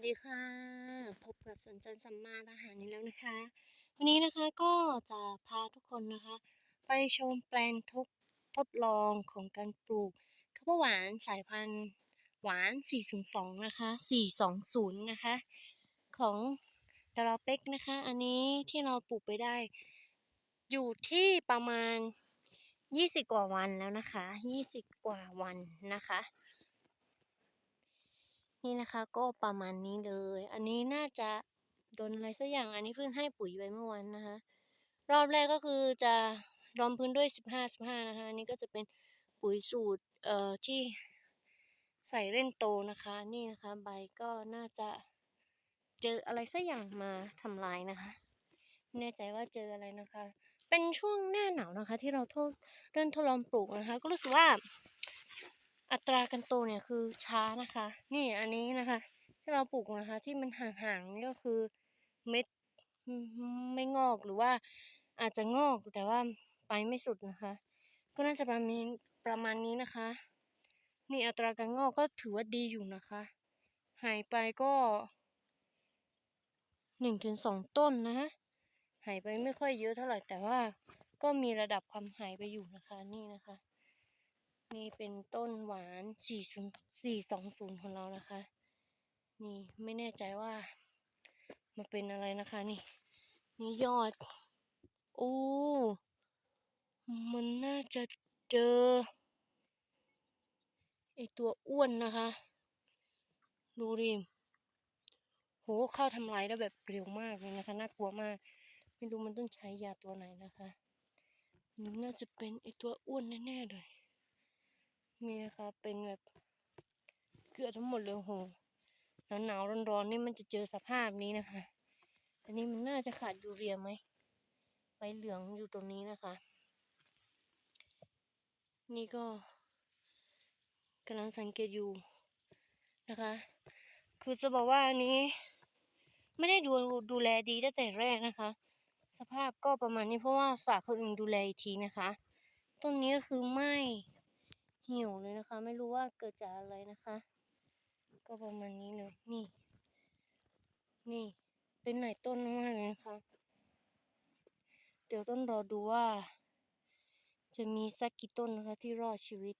วัสดีค่ะ พบกับสนจันสัมมาอาหารนี้แล้วนะคะ วันนี้นะคะก็จะพาทุกคนนะคะ ไปชมแปลงทดทดลองของการปลูกข้าวหวานสายพันธุ์หวาน 402 นะคะ 420 นะคะ ของจราเป็กนะคะ อันนี้ที่เราปลูกไปได้ อยู่ที่ประมาณ 20 กว่าวันแล้วนะคะ 20 กว่าวันนะคะ นี่นะคะก็ประมาณนี้เลย อันนี้น่าจะโดนอะไรสักอย่าง อันนี้เพิ่งให้ปุ๋ยไปเมื่อวันนะคะ รอบแรกก็คือจะรอมพื้นด้วยสิบห้าสิบห้านะคะ อันนี้ก็จะเป็นปุ๋ยสูตรเอ่อที่ใส่เล่นโตนะคะ นี่นะคะ ใบก็น่าจะเจออะไรสักอย่างมาทำลายนะคะไม่แน่ใจว่าเจออะไรนะคะ เป็นช่วงหน้าหนาวนะคะ ที่เราทดเริ่มทดลองปลูกนะคะ ก็รู้สึกว่า อัตราการโตเนี่ยคือช้านะคะ นี่อันนี้นะคะ ที่เราปลูกนะคะ ที่มันห่างๆนี่ก็คือเม็ดไม่งอกหรือว่าอาจจะงอกแต่ว่าไปไม่สุดนะคะ ก็น่าจะประมาณนี้ประมาณนี้นะคะ นี่อัตราการงอกก็ถือว่าดีอยู่นะคะ หายไปก็หนึ่งถึงสองต้นนะคะหายไปไม่ค่อยเยอะเท่าไหร่แต่ว่าก็มีระดับความหายไปอยู่นะคะนี่นะคะ นี่เป็นต้นหวาน4 420ของเรานะคะ นี่ไม่แน่ใจว่า มันเป็นอะไรนะคะนี่ นี่ยอดโอ้มันน่าจะเจอไอตัวอ้วนนะคะ ดูดิโหเข้าทำลายได้แบบเร็วมากเลยนะคะ น่ากลัวมาก ไม่รู้มันต้องใช้ยาตัวไหนนะคะนน่าจะเป็นไอตัวอ้วนแน่ๆเลย นี่นะคะเป็นแบบเกลือทั้งหมดเลยโหหนาวหนาวร้อนๆนี่มันจะเจอสภาพนี้นะคะ อันนี้มันน่าจะขาดยูเรียไหมใบเหลืองอยู่ตรงนี้นะคะ นี่ก็กำลังสังเกตอยู่นะคะ คือจะบอกว่าอันนี้ ไม่ได้ดูดูแลดีตั้งแต่แรกนะคะ สภาพก็ประมาณนี้เพราะว่าฝากคนอื่นดูแลอีกทีนะคะ ต้นนี้ก็คือไหม้ หี่ยวเลยนะคะ ไม่รู้ว่าเกิดจากอะไรนะคะ ก็ประมาณนี้เลย นี่ นี่ เป็นหลายต้นมากเลยนะคะ เดี๋ยวต้นรอดูว่า จะมีสักกี่ต้นนะคะที่รอดชีวิต